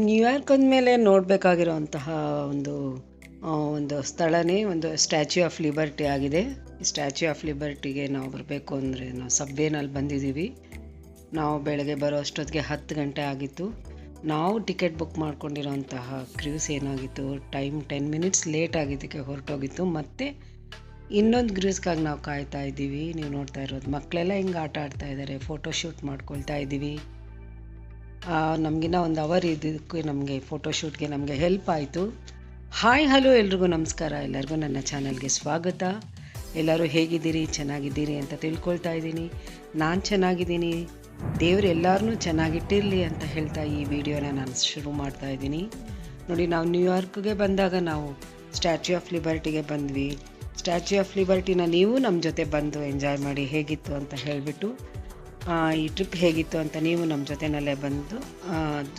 New York ಅಂದಮೇಲೆ ನೋಡಬೇಕಾಗಿರೋಂತಹ ಒಂದು ಒಂದು ಸ್ಥಳನೇ ಒಂದು ಸ್ಟ್ಯಾಚ್ಯೂ ಆಫ್ ಲಿಬರ್ಟಿ ಆಗಿದೆ. ಸ್ಟ್ಯಾಚ್ಯೂ ಆಫ್ ಲಿಬರ್ಟಿಗೆ ನಾವು ಬರಬೇಕು ಅಂದರೆ ನಾವು ಸಬ್ವೇನಲ್ಲಿ ಬಂದಿದ್ದೀವಿ. ನಾವು ಬೆಳಗ್ಗೆ ಬರೋ ಅಷ್ಟೊತ್ತಿಗೆ ಹತ್ತು ಗಂಟೆ ಆಗಿತ್ತು. ನಾವು ಟಿಕೆಟ್ ಬುಕ್ ಮಾಡ್ಕೊಂಡಿರೋಂತಹ ಕ್ರೂಸ್ ಏನಾಗಿತ್ತು? ಟೈಮ್ ಟೆನ್ ಮಿನಿಟ್ಸ್ ಲೇಟ್ ಆಗಿದ್ದಕ್ಕೆ ಹೊರಟೋಗಿತ್ತು. ಮತ್ತು ಇನ್ನೊಂದು ಗ್ರೂಸ್ಗಾಗಿ ನಾವು ಕಾಯ್ತಾ ಇದ್ದೀವಿ. ನೀವು ನೋಡ್ತಾ ಇರೋದು, ಮಕ್ಕಳೆಲ್ಲ ಹಿಂಗೆ ಆಟ ಆಡ್ತಾ ಇದ್ದಾರೆ, ಫೋಟೋ ಶೂಟ್ ಮಾಡ್ಕೊಳ್ತಾ ಇದ್ದೀವಿ. ನಮಗಿನ್ನ ಒಂದು ಅವರ್ ಇದಕ್ಕೆ ನಮಗೆ ಫೋಟೋಶೂಟ್ಗೆ ನಮಗೆ ಹೆಲ್ಪ್ ಆಯಿತು. ಹಾಯ್ ಹಲೋ ಎಲ್ರಿಗೂ ನಮಸ್ಕಾರ. ಎಲ್ಲರಿಗೂ ನನ್ನ ಚಾನಲ್ಗೆ ಸ್ವಾಗತ. ಎಲ್ಲರೂ ಹೇಗಿದ್ದೀರಿ? ಚೆನ್ನಾಗಿದ್ದೀರಿ ಅಂತ ತಿಳ್ಕೊಳ್ತಾ ಇದ್ದೀನಿ. ನಾನು ಚೆನ್ನಾಗಿದ್ದೀನಿ. ದೇವ್ರು ಎಲ್ಲರನ್ನೂ ಚೆನ್ನಾಗಿಟ್ಟಿರಲಿ ಅಂತ ಹೇಳ್ತಾ ಈ ವಿಡಿಯೋನ ನಾನು ಶುರು ಮಾಡ್ತಾ ಇದ್ದೀನಿ. ನೋಡಿ, ನಾವು ನ್ಯೂಯಾರ್ಕ್ಗೆ ಬಂದಾಗ ನಾವು ಸ್ಟ್ಯಾಚ್ಯೂ ಆಫ್ ಲಿಬರ್ಟಿಗೆ ಬಂದ್ವಿ. ಸ್ಟ್ಯಾಚ್ಯೂ ಆಫ್ ಲಿಬರ್ಟಿನ ನೀವು ನಮ್ಮ ಜೊತೆ ಬಂದು ಎಂಜಾಯ್ ಮಾಡಿ ಹೇಗಿತ್ತು ಅಂತ ಹೇಳಿಬಿಟ್ಟು ಈ ಟ್ರಿಪ್ ಹೇಗಿತ್ತು ಅಂತ ನೀವು ನಮ್ಮ ಜೊತೆನಲ್ಲೇ ಬಂದು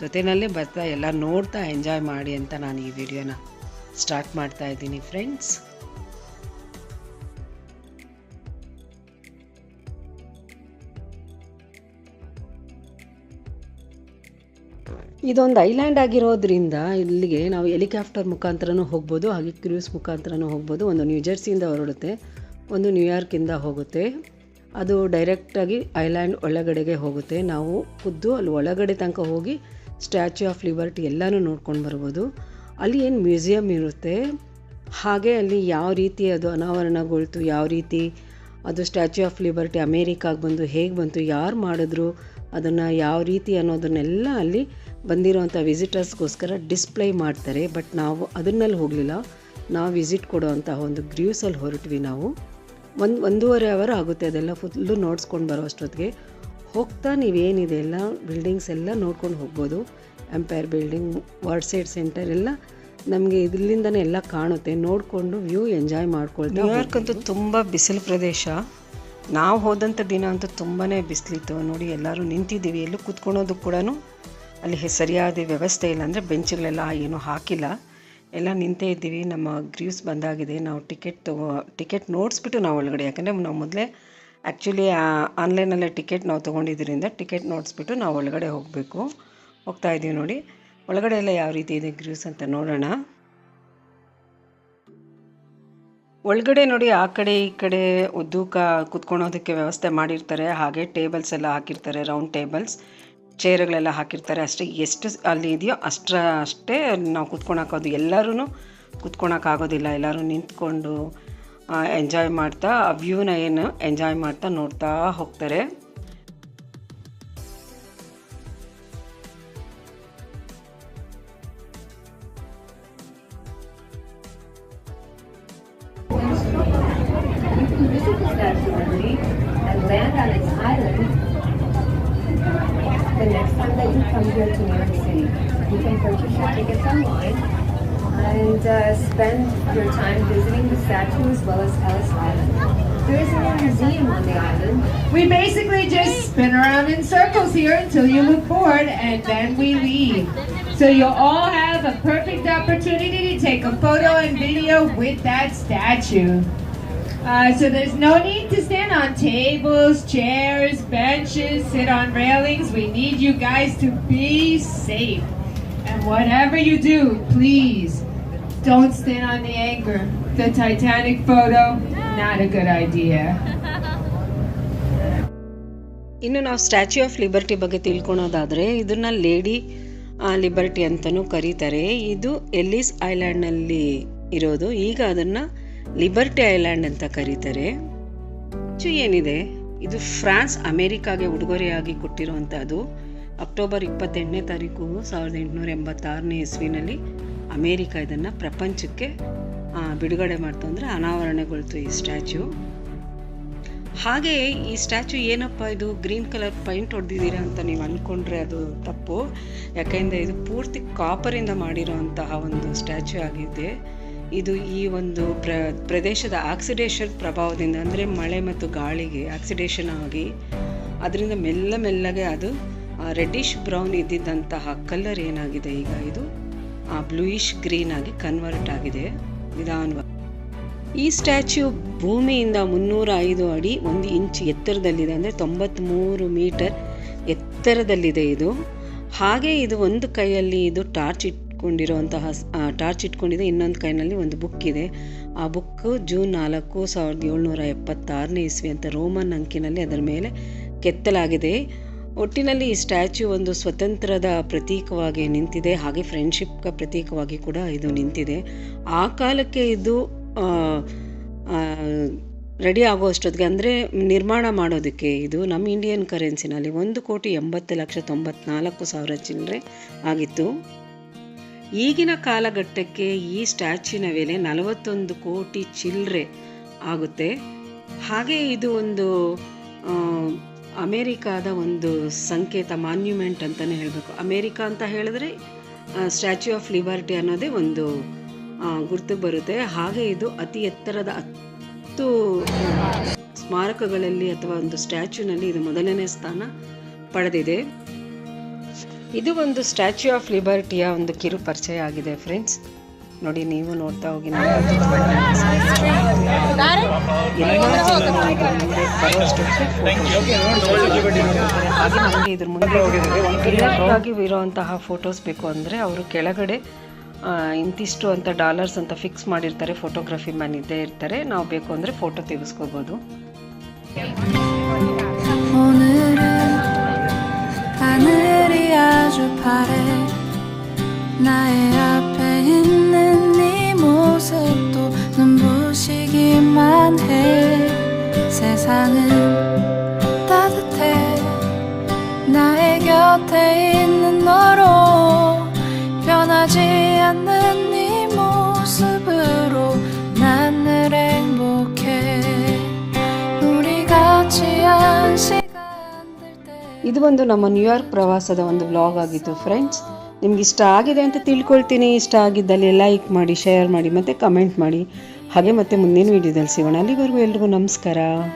ಜೊತೆಯಲ್ಲೇ ಜೊತೆನಲ್ಲೇ ಬರ್ತಾ ಎಲ್ಲ ನೋಡ್ತಾ ಎಂಜಾಯ್ ಮಾಡಿ ಅಂತ ನಾನು ಈ ವಿಡಿಯೋನ ಸ್ಟಾರ್ಟ್ ಮಾಡ್ತಾ ಇದ್ದೀನಿ ಫ್ರೆಂಡ್ಸ್ ಇದೊಂದು ಐಲ್ಯಾಂಡ್ ಆಗಿರೋದ್ರಿಂದ ಇಲ್ಲಿಗೆ ನಾವು ಹೆಲಿಕಾಪ್ಟರ್ ಮುಖಾಂತರನೂ ಹೋಗ್ಬೋದು, ಹಾಗೆ ಕ್ರೂಸ್ ಮುಖಾಂತರನೂ ಹೋಗ್ಬೋದು. ಒಂದು ನ್ಯೂಜರ್ಸಿಯಿಂದ ಹೊರಡುತ್ತೆ, ಒಂದು ನ್ಯೂಯಾರ್ಕಿಂದ ಹೋಗುತ್ತೆ. ಅದು ಡೈರೆಕ್ಟಾಗಿ ಐಲ್ಯಾಂಡ್ ಒಳಗಡೆಗೆ ಹೋಗುತ್ತೆ. ನಾವು ಖುದ್ದು ಅಲ್ಲಿ ಒಳಗಡೆ ತನಕ ಹೋಗಿ ಸ್ಟ್ಯಾಚ್ಯೂ ಆಫ್ ಲಿಬರ್ಟಿ ಎಲ್ಲನೂ ನೋಡ್ಕೊಂಡು ಬರ್ಬೋದು. ಅಲ್ಲಿ ಏನು ಮ್ಯೂಸಿಯಮ್ ಇರುತ್ತೆ? ಹಾಗೆ ಅಲ್ಲಿ ಯಾವ ರೀತಿ ಅದು ಅನಾವರಣಗೊಳ್ತು, ಯಾವ ರೀತಿ ಅದು ಸ್ಟ್ಯಾಚ್ಯೂ ಆಫ್ ಲಿಬರ್ಟಿ ಅಮೇರಿಕಾಗೆ ಬಂದು ಹೇಗೆ ಬಂತು, ಯಾರು ಮಾಡಿದ್ರು, ಅದನ್ನು ಯಾವ ರೀತಿ ಅನ್ನೋದನ್ನೆಲ್ಲ ಅಲ್ಲಿ ಬಂದಿರೋವಂಥ ವಿಸಿಟರ್ಸ್ಗೋಸ್ಕರ ಡಿಸ್ಪ್ಲೇ ಮಾಡ್ತಾರೆ. ಬಟ್ ನಾವು ಅದನ್ನಲ್ಲಿ ಹೋಗಲಿಲ್ಲ. ನಾವು ವಿಸಿಟ್ ಕೊಡೋ ಒಂದು ಗ್ರೀವ್ಸಲ್ಲಿ ಹೊರಟ್ವಿ ನಾವು. ಒಂದು ಒಂದೂವರೆ ಅವರ್ ಆಗುತ್ತೆ ಅದೆಲ್ಲ ಫುಲ್ಲು ನೋಡ್ಸ್ಕೊಂಡು ಬರೋ ಅಷ್ಟೊತ್ತಿಗೆ. ಹೋಗ್ತಾ ನೀವೇನಿದೆ ಎಲ್ಲ ಬಿಲ್ಡಿಂಗ್ಸ್ ಎಲ್ಲ ನೋಡ್ಕೊಂಡು ಹೋಗ್ಬೋದು. Empire building world side centre ಎಲ್ಲ ನಮಗೆ ಇದರಿಂದನೇ ಎಲ್ಲ ಕಾಣುತ್ತೆ. ನೋಡಿಕೊಂಡು ವ್ಯೂ ಎಂಜಾಯ್ ಮಾಡ್ಕೊಳ್ತೀವಿ ನ್ಯೂಯಾರ್ಕ್ ಅಂತೂ ತುಂಬ ಬಿಸಿಲು ಪ್ರದೇಶ. ನಾವು ಹೋದಂಥ ದಿನ ಅಂತೂ ತುಂಬಾ ಬಿಸಿಲಿತ್ತು. ನೋಡಿ ಎಲ್ಲರೂ ನಿಂತಿದ್ದೀವಿ. ಎಲ್ಲೂ ಕೂತ್ಕೊಳ್ಳೋದು ಕೂಡ ಅಲ್ಲಿ ಸರಿಯಾದ ವ್ಯವಸ್ಥೆ ಇಲ್ಲ. ಅಂದರೆ ಬೆಂಚ್ಗಳೆಲ್ಲ ಏನೂ ಹಾಕಿಲ್ಲ. ಎಲ್ಲ ನಿಂತೇ ಇದ್ದೀವಿ, ನಮ್ಮ ಗ್ರೀವ್ಸ್ ಬಂದಾಗಿದೆ, ನಾವು ಟಿಕೆಟ್ ತಗೋ, ಟಿಕೆಟ್ ನೋಡಿಸ್ಬಿಟ್ಟು ನಾವು ಒಳಗಡೆ. ಯಾಕಂದರೆ ನಾವು ಮೊದಲೇ ಆ್ಯಕ್ಚುಲಿ ಆನ್ಲೈನಲ್ಲೇ ಟಿಕೆಟ್ ನಾವು ತೊಗೊಂಡಿದ್ದರಿಂದ ಟಿಕೆಟ್ ನೋಡಿಸ್ಬಿಟ್ಟು ನಾವು ಒಳಗಡೆ ಹೋಗಬೇಕು. ಹೋಗ್ತಾ ಇದ್ದೀವಿ ನೋಡಿ. ಒಳಗಡೆ ಎಲ್ಲ ಯಾವ ರೀತಿ ಇದೆ ಗ್ರೀವ್ಸ್ ಅಂತ ನೋಡೋಣ. ಒಳಗಡೆ ನೋಡಿ, ಆ ಕಡೆ ಈ ಕಡೆ ಉದ್ದೂಕ ಕುತ್ಕೊಳೋದಕ್ಕೆ ವ್ಯವಸ್ಥೆ ಮಾಡಿರ್ತಾರೆ. ಹಾಗೆ ಟೇಬಲ್ಸ್ ಎಲ್ಲ ಹಾಕಿರ್ತಾರೆ ರೌಂಡ್ ಟೇಬಲ್ಸ್ ಚೇರ್ಗಳೆಲ್ಲ ಹಾಕಿರ್ತಾರೆ. ಅಷ್ಟೇ ಎಷ್ಟು ಅಲ್ಲಿ ಇದೆಯೋ ಅಷ್ಟ್ರ ಅಷ್ಟೇ ನಾವು ಕುತ್ಕೊಳಕ್ಕೋದು ಎಲ್ಲರೂ ಕುತ್ಕೊಳಕ್ಕಾಗೋದಿಲ್ಲ ಎಲ್ಲರೂ ನಿಂತ್ಕೊಂಡು ಎಂಜಾಯ್ ಮಾಡ್ತಾ, ಆ ವ್ಯೂನ ಏನು ಎಂಜಾಯ್ ಮಾಡ್ತಾ ನೋಡ್ತಾ ಹೋಗ್ತಾರೆ. Land here to New York City. You can purchase your tickets online and uh, spend your time visiting the statue as well as Ellis Island. There is no museum on the island. We basically just spin around in circles here until you look bored and then we leave. So you'll all have a perfect opportunity to take a photo and video with that statue. Uh, so there's no need to stand on tables, chairs, benches, sit on railings. We need you guys to be safe. And whatever you do, please don't stand on the anchor. The Titanic photo, not a good idea. ಇನ್ನು ನಾವು statue of liberty ಬಗ್ಗೆ ತಿಳ್ಕೊಳೋದಾದರೆ ಇದನ್ನ lady liberty ಅಂತಲೂ ಕರೀತಾರೆ ಇದು Ellis ಐಲ್ಯಾಂಡ್ನಲ್ಲಿ ಇರೋದು ಈಗ ಅದನ್ನು ಲಿಬರ್ಟಿ ಐಲ್ಯಾಂಡ್ ಅಂತ ಕರೀತಾರೆ. ಹೆಚ್ಚು ಏನಿದೆ? ಇದು ಫ್ರಾನ್ಸ್ ಅಮೇರಿಕಾಗೆ ಉಡುಗೊರೆಯಾಗಿ ಕೊಟ್ಟಿರುವಂಥದ್ದು ಅಕ್ಟೋಬರ್ ಇಪ್ಪತ್ತೆಂಟನೇ ತಾರೀಕು ಸಾವಿರದ ಎಂಟುನೂರ ಎಂಬತ್ತಾರನೇ ಇಸ್ವಿನಲ್ಲಿ ಅಮೇರಿಕ ಇದನ್ನು ಪ್ರಪಂಚಕ್ಕೆ ಬಿಡುಗಡೆ ಮಾಡ್ತು ಅಂದರೆ ಅನಾವರಣಗೊಳ್ತು ಈ ಸ್ಟ್ಯಾಚ್ಯೂ. ಹಾಗೆ ಈ ಸ್ಟ್ಯಾಚು ಏನಪ್ಪ ಇದು? ಗ್ರೀನ್ ಕಲರ್ ಪೈಂಟ್ ಹೊಡೆದಿದ್ದೀರಾ ಅಂತ ನೀವು ಅಂದ್ಕೊಂಡ್ರೆ ಅದು ತಪ್ಪು. ಯಾಕೆಂದರೆ ಇದು ಪೂರ್ತಿ ಕಾಪರಿಂದ ಮಾಡಿರೋಂತಹ ಒಂದು ಸ್ಟ್ಯಾಚು ಆಗಿದೆ ಇದು ಈ ಒಂದು ಪ್ರ, ಪ್ರದೇಶದ ಆಕ್ಸಿಡೇಷನ್ ಪ್ರಭಾವದಿಂದ, ಅಂದರೆ ಮಳೆ ಮತ್ತು ಗಾಳಿಗೆ ಆಕ್ಸಿಡೇಷನ್ ಆಗಿ, ಅದರಿಂದ ಮೆಲ್ಲ ಮೆಲ್ಲಗೆ ಅದು ರೆಡ್ಡಿಶ್ ಬ್ರೌನ್ ಇದ್ದಿದ್ದಂತಹ ಕಲರ್ ಏನಾಗಿದೆ ಈಗ ಇದು? ಆ ಬ್ಲೂಯಿಶ್ ಗ್ರೀನ್ ಆಗಿ ಕನ್ವರ್ಟ್ ಆಗಿದೆ. ನಿಧಾನವಾಗಿ ಈ ಸ್ಟ್ಯಾಚ್ಯೂ ಭೂಮಿಯಿಂದ ಮುನ್ನೂರ ಐದು ಅಡಿ ಒಂದು ಇಂಚ್ ಎತ್ತರದಲ್ಲಿದೆ, ಅಂದರೆ ತೊಂಬತ್ತ್ಮೂರು ಮೀಟರ್ ಎತ್ತರದಲ್ಲಿದೆ ಇದು. ಹಾಗೆ ಇದು ಒಂದು ಕೈಯಲ್ಲಿ ಇದು ಟಾರ್ಚ್ ಇಟ್ಕೊಂಡಿರುವಂತಹ ಆ, ಟಾರ್ಚ್ ಇಟ್ಕೊಂಡಿದೆ. ಇನ್ನೊಂದು ಕೈನಲ್ಲಿ ಒಂದು ಬುಕ್ ಇದೆ. ಆ ಬುಕ್ ಜೂನ್ ನಾಲ್ಕು ಸಾವಿರದ ಏಳ್ನೂರ ಎಪ್ಪತ್ತಾರನೇ ಇಸ್ವಿ ಅಂತ ರೋಮನ್ ಅಂಕಿನಲ್ಲಿ ಅದರ ಮೇಲೆ ಕೆತ್ತಲಾಗಿದೆ. ಒಟ್ಟಿನಲ್ಲಿ ಈ ಸ್ಟ್ಯಾಚ್ಯೂ ಒಂದು ಸ್ವತಂತ್ರದ ಪ್ರತೀಕವಾಗಿ ನಿಂತಿದೆ. ಹಾಗೆ ಫ್ರೆಂಡ್ಶಿಪ್ ಪ್ರತೀಕವಾಗಿ ಕೂಡ ಇದು ನಿಂತಿದೆ. ಆ ಕಾಲಕ್ಕೆ ಇದು ರೆಡಿ ಆಗೋಷ್ಟೊತ್ತಿಗೆ ಅಂದರೆ ನಿರ್ಮಾಣ ಮಾಡೋದಕ್ಕೆ ಇದು ನಮ್ಮ ಇಂಡಿಯನ್ ಕರೆನ್ಸಿನಲ್ಲಿ ಒಂದು ಕೋಟಿ ಎಂಬತ್ತು ಲಕ್ಷ ತೊಂಬತ್ನಾಲ್ಕು ಸಾವಿರ ಚಿಲ್ಲರೆ ಆಗಿತ್ತು. ಈಗಿನ ಕಾಲಘಟ್ಟಕ್ಕೆ ಈ ಸ್ಟ್ಯಾಚ್ಯೂನ ಬೆಲೆ ನಲವತ್ತೊಂದು ಕೋಟಿ ಚಿಲ್ಲರೆ ಆಗುತ್ತೆ. ಹಾಗೆ ಇದು ಒಂದು ಅಮೇರಿಕಾದ ಒಂದು ಸಂಕೇತ ಮಾನ್ಯುಮೆಂಟ್ ಅಂತಲೇ ಹೇಳಬೇಕು. ಅಮೇರಿಕಾ ಅಂತ ಹೇಳಿದ್ರೆ ಸ್ಟ್ಯಾಚ್ಯೂ ಆಫ್ ಲಿಬರ್ಟಿ ಅನ್ನೋದೇ ಒಂದು ಗುರ್ತು ಬರುತ್ತೆ. ಹಾಗೆ ಇದು ಅತಿ ಎತ್ತರದ ಹತ್ತು ಸ್ಮಾರಕಗಳಲ್ಲಿ ಅಥವಾ ಒಂದು ಸ್ಟ್ಯಾಚ್ಯೂನಲ್ಲಿ ಇದು ಮೊದಲನೇ ಸ್ಥಾನ ಪಡೆದಿದೆ. ಇದು ಒಂದು ಸ್ಟ್ಯಾಚ್ಯೂ ಆಫ್ ಲಿಬರ್ಟಿಯ ಒಂದು ಕಿರು ಪರಿಚಯ ಆಗಿದೆ ಫ್ರೆಂಡ್ಸ್ ನೋಡಿ ನೀವು ನೋಡ್ತಾ ಹೋಗಿ ಮುಂದೆ ಬರುವಷ್ಟೊತ್ತಿಗೆ ಹಾಗೆ ನಮಗೆ ಇದ್ರ ಮುಂದೆ direct ಆಗಿ ಇರುವಂತಹ ಫೋಟೋಸ್ ಬೇಕು ಅಂದರೆ ಅವರು ಕೆಳಗಡೆ ಇಂತಿಷ್ಟು ಅಂತ ಡಾಲರ್ಸ್ ಅಂತ ಫಿಕ್ಸ್ ಮಾಡಿರ್ತಾರೆ ಫೋಟೋಗ್ರಫಿ ಮ್ಯಾನ್ ಇದ್ದೇ ಇರ್ತಾರೆ. ನಾವು ಬೇಕು ಅಂದರೆ ಫೋಟೋ ತೆಗೆಸ್ಕೋಬೋದು. 세상은 따뜻해 나의 곁에 있는 너로 변하지 않는 네 모습으로 난 늘 행복해 우리 같이 한 시간들 때 ಇದು ಒಂದು ನಮ್ಮ ನ್ಯೂಯಾರ್ಕ್ ಪ್ರವಾಸದ ಒಂದು ವ್ಲಾಗ್ ಆಗಿತ್ತು ಫ್ರೆಂಡ್ಸ್ ನಿಮ್ಗೆ ಇಷ್ಟ ಆಗಿದೆ ಅಂತ ತಿಳ್ಕೊಳ್ತೀನಿ ಇಷ್ಟ ಆಗಿದ್ದಲ್ಲಿ ಲೈಕ್ ಮಾಡಿ ಶೇರ್ ಮಾಡಿ ಮತ್ತು ಕಮೆಂಟ್ ಮಾಡಿ ಹಾಗೆ ಮತ್ತೆ ಮುಂದಿನ ವೀಡಿಯೋದಲ್ಲಿ ಸಿಗೋಣ ಅಲ್ಲಿವರೆಗೂ ಎಲ್ರಿಗೂ ನಮಸ್ಕಾರ